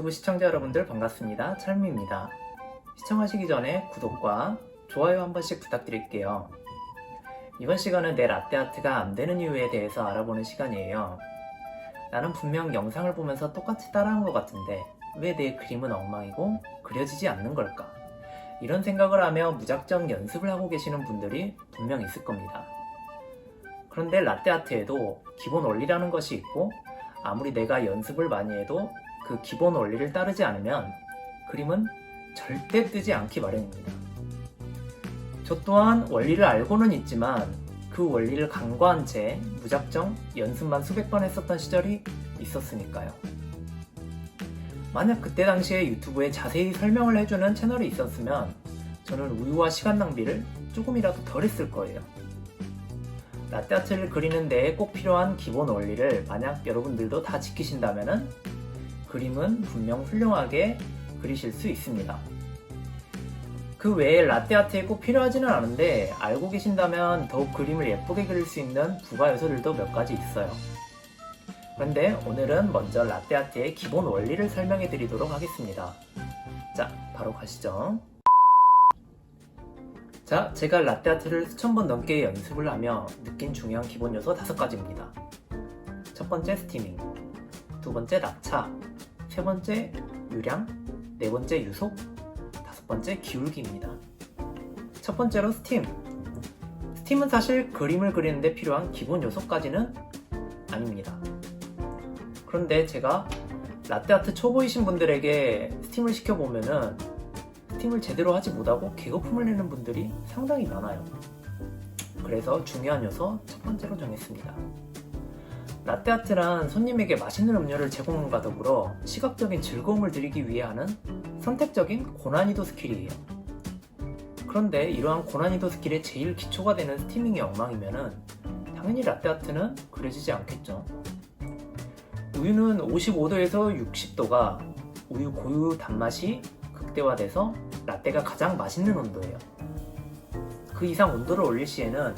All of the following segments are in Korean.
유튜브 시청자 여러분들 반갑습니다. 찰미입니다. 시청하시기 전에 구독과 좋아요 한 번씩 부탁드릴게요. 이번 시간은 내 라떼 아트가 안 되는 이유에 대해서 알아보는 시간이에요. 나는 분명 영상을 보면서 똑같이 따라한 것 같은데 왜 내 그림은 엉망이고 그려지지 않는 걸까? 이런 생각을 하며 무작정 연습을 하고 계시는 분들이 분명 있을 겁니다. 그런데 라떼 아트에도 기본 원리라는 것이 있고 아무리 내가 연습을 많이 해도 그 기본 원리를 따르지 않으면 그림은 절대 뜨지 않기 마련입니다. 저 또한 원리를 알고는 있지만 그 원리를 간과한 채 무작정 연습만 수백 번 했었던 시절이 있었으니까요. 만약 그때 당시에 유튜브에 자세히 설명을 해주는 채널이 있었으면 저는 우유와 시간 낭비를 조금이라도 덜 했을 거예요. 라떼아트를 그리는 데에 꼭 필요한 기본 원리를 만약 여러분들도 다 지키신다면 그림은 분명 훌륭하게 그리실 수 있습니다. 그 외에 라떼아트에 꼭 필요하지는 않은데 알고 계신다면 더욱 그림을 예쁘게 그릴 수 있는 부가 요소들도 몇 가지 있어요. 그런데 오늘은 먼저 라떼아트의 기본 원리를 설명해 드리도록 하겠습니다. 자, 바로 가시죠. 자, 제가 라떼아트를 수천 번 넘게 연습을 하며 느낀 중요한 기본 요소 다섯 가지입니다. 첫 번째 스티밍, 두 번째 낙차, 세 번째 유량, 네 번째 유속, 다섯 번째 기울기입니다. 첫 번째로 스팀. 스팀은 사실 그림을 그리는데 필요한 기본 요소까지는 아닙니다. 그런데 제가 라떼아트 초보이신 분들에게 스팀을 시켜보면은 스팀을 제대로 하지 못하고 개거품을 내는 분들이 상당히 많아요. 그래서 중요한 요소 첫 번째로 정했습니다. 라떼아트란 손님에게 맛있는 음료를 제공함과 더불어 시각적인 즐거움을 드리기 위해 하는 선택적인 고난이도 스킬이에요. 그런데 이러한 고난이도 스킬의 제일 기초가 되는 스티밍이 엉망이면은 당연히 라떼아트는 그려지지 않겠죠. 우유는 55도에서 60도가 우유 고유 단맛이 극대화돼서 라떼가 가장 맛있는 온도예요. 그 이상 온도를 올릴 시에는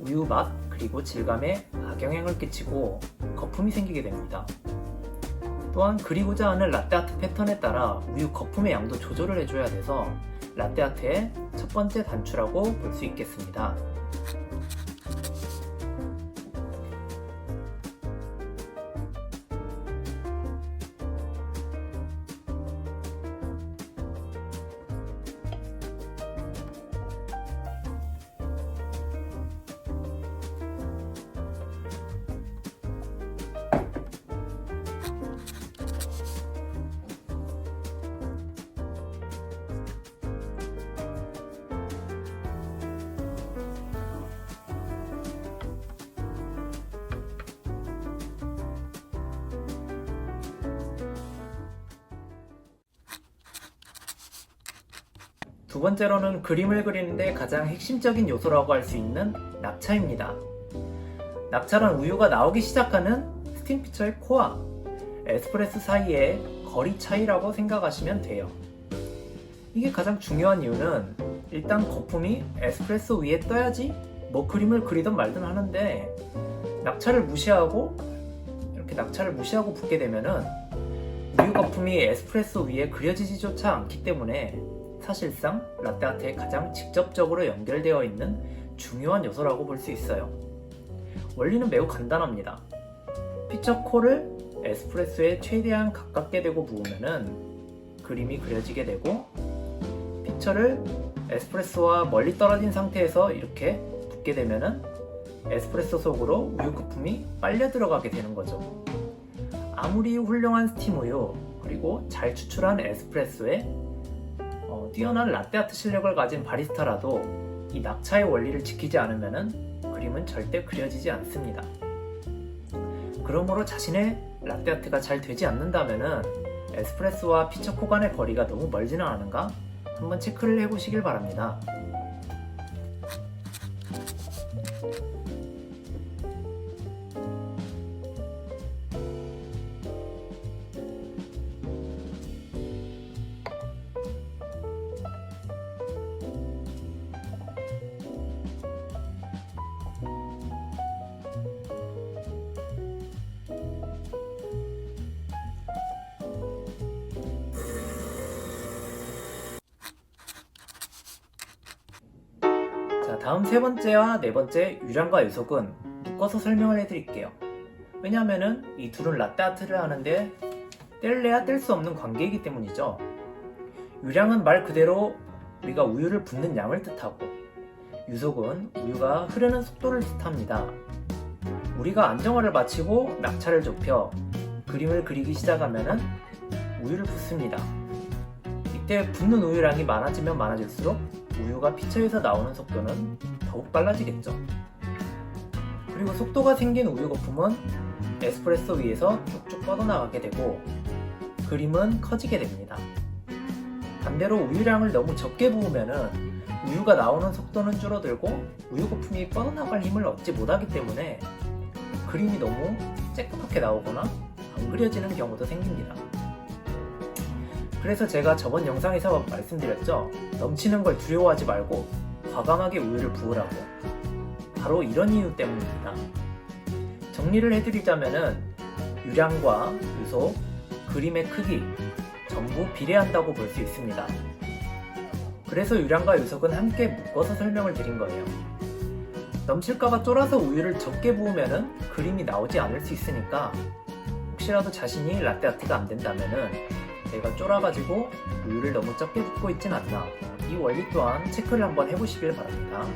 우유 맛 그리고 질감에 악영향을 끼치고 거품이 생기게 됩니다. 또한 그리고자 하는 라떼아트 패턴에 따라 우유 거품의 양도 조절을 해줘야 돼서 라떼아트의 첫 번째 단추라고 볼 수 있겠습니다. 두 번째로는 그림을 그리는데 가장 핵심적인 요소라고 할 수 있는 낙차입니다. 낙차란 우유가 나오기 시작하는 스팀 피처의 코와 에스프레소 사이의 거리 차이라고 생각하시면 돼요. 이게 가장 중요한 이유는 일단 거품이 에스프레소 위에 떠야지 뭐 그림을 그리든 말든 하는데 낙차를 무시하고 이렇게 낙차를 무시하고 붓게 되면은 우유 거품이 에스프레소 위에 그려지지조차 않기 때문에 사실상 라떼아트에 가장 직접적으로 연결되어 있는 중요한 요소라고 볼 수 있어요. 원리는 매우 간단합니다. 피처 코를 에스프레소에 최대한 가깝게 대고 부으면은 그림이 그려지게 되고 피처를 에스프레소와 멀리 떨어진 상태에서 이렇게 붓게 되면은 에스프레소 속으로 우유 거품이 빨려 들어가게 되는 거죠. 아무리 훌륭한 스팀 우유 그리고 잘 추출한 에스프레소에 어, 뛰어난 라떼아트 실력을 가진 바리스타라도 이 낙차의 원리를 지키지 않으면 그림은 절대 그려지지 않습니다. 그러므로 자신의 라떼아트가 잘 되지 않는다면 에스프레소와 피처코 간의 거리가 너무 멀지는 않은가 한번 체크를 해보시길 바랍니다. 다음 세 번째와 네 번째 유량과 요속은 묶어서 설명을 해드릴게요. 왜냐하면은 이 둘은 라떼 아트를 하는데 뗄래야 뗄 수 없는 관계이기 때문이죠. 유량은 말 그대로 우리가 우유를 붓는 양을 뜻하고 유속은 우유가 흐르는 속도를 뜻합니다. 우리가 안정화를 마치고 낙차를 좁혀 그림을 그리기 시작하면은 우유를 붓습니다. 이때 붓는 우유량이 많아지면 많아질수록 우유가 피처에서 나오는 속도는 더욱 빨라지겠죠. 그리고 속도가 생긴 우유 거품은 에스프레소 위에서 쭉쭉 뻗어나가게 되고 그림은 커지게 됩니다. 반대로 우유량을 너무 적게 부으면은 우유가 나오는 속도는 줄어들고 우유 거품이 뻗어나갈 힘을 얻지 못하기 때문에 그림이 너무 쬐끄맣게 나오거나 안 그려지는 경우도 생깁니다. 그래서 제가 저번 영상에서 말씀드렸죠. 넘치는 걸 두려워하지 말고 과감하게 우유를 부으라고. 바로 이런 이유 때문입니다. 정리를 해드리자면은 유량과 유속, 그림의 크기 전부 비례한다고 볼 수 있습니다. 그래서 유량과 유속은 함께 묶어서 설명을 드린 거예요. 넘칠까봐 쫄아서 우유를 적게 부으면은 그림이 나오지 않을 수 있으니까 혹시라도 자신이 라떼아트가 안 된다면은 내가 쫄아가지고 우유를 너무 적게 붓고 있진 않나 이 원리 또한 체크를 한번 해보시길 바랍니다.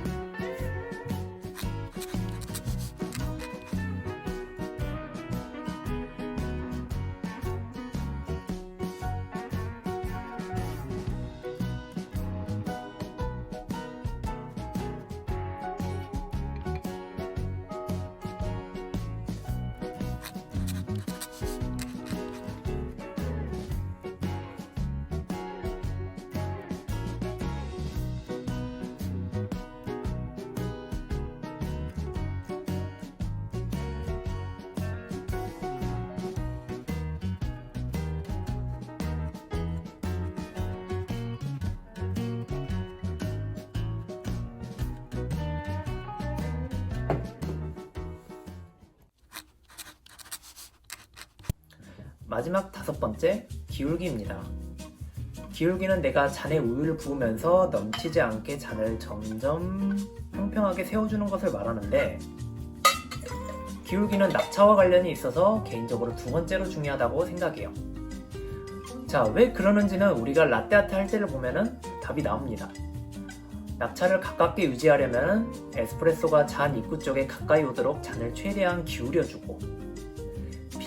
마지막 다섯 번째, 기울기입니다. 기울기는 내가 잔에 우유를 부으면서 넘치지 않게 잔을 점점 평평하게 세워주는 것을 말하는데, 기울기는 낙차와 관련이 있어서 개인적으로 두 번째로 중요하다고 생각해요. 자, 왜 그러는지는 우리가 라떼아트 할 때를 보면은 답이 나옵니다. 낙차를 가깝게 유지하려면 에스프레소가 잔 입구 쪽에 가까이 오도록 잔을 최대한 기울여주고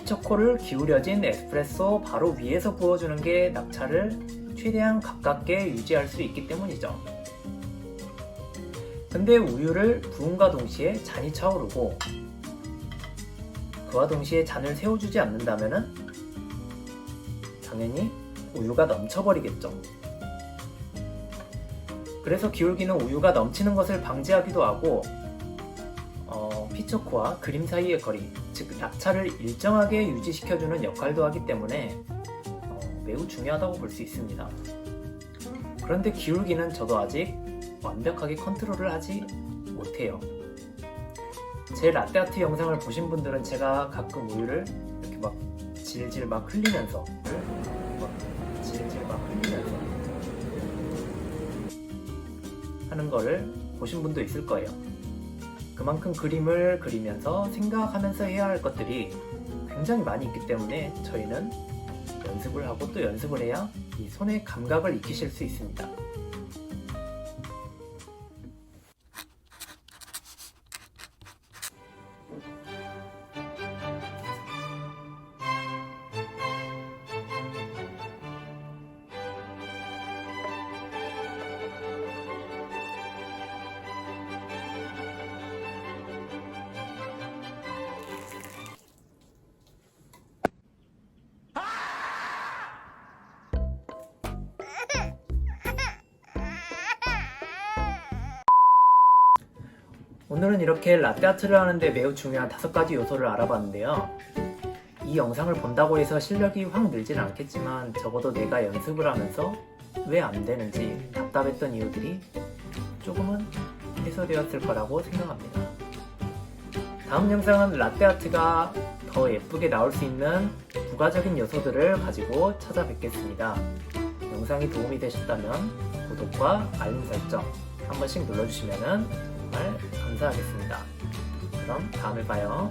피처코를 기울여진 에스프레소 바로 위에서 부어주는 게 낙차를 최대한 가깝게 유지할 수 있기 때문이죠. 근데 우유를 부음과 동시에 잔이 차오르고 그와 동시에 잔을 세워주지 않는다면 당연히 우유가 넘쳐버리겠죠. 그래서 기울기는 우유가 넘치는 것을 방지하기도 하고 어, 피처코와 그림 사이의 거리, 즉 낙차를 일정하게 유지시켜주는 역할도 하기 때문에 어, 매우 중요하다고 볼 수 있습니다. 그런데 기울기는 저도 아직 완벽하게 컨트롤을 하지 못해요. 제 라떼아트 영상을 보신 분들은 제가 가끔 우유를 이렇게 막 질질 막 흘리면서 막 질질 막 흘리면서 하는 거를 보신 분도 있을 거예요. 그만큼 그림을 그리면서 생각하면서 해야 할 것들이 굉장히 많이 있기 때문에 저희는 연습을 하고 또 연습을 해야 이 손의 감각을 익히실 수 있습니다. 오늘은 이렇게 라떼아트를 하는데 매우 중요한 다섯 가지 요소를 알아봤는데요. 이 영상을 본다고 해서 실력이 확 늘지는 않겠지만 적어도 내가 연습을 하면서 왜 안 되는지 답답했던 이유들이 조금은 해소되었을 거라고 생각합니다. 다음 영상은 라떼아트가 더 예쁘게 나올 수 있는 부가적인 요소들을 가지고 찾아뵙겠습니다. 영상이 도움이 되셨다면 구독과 알림 설정 한 번씩 눌러주시면 정말 감사하겠습니다. 그럼 다음에 봐요.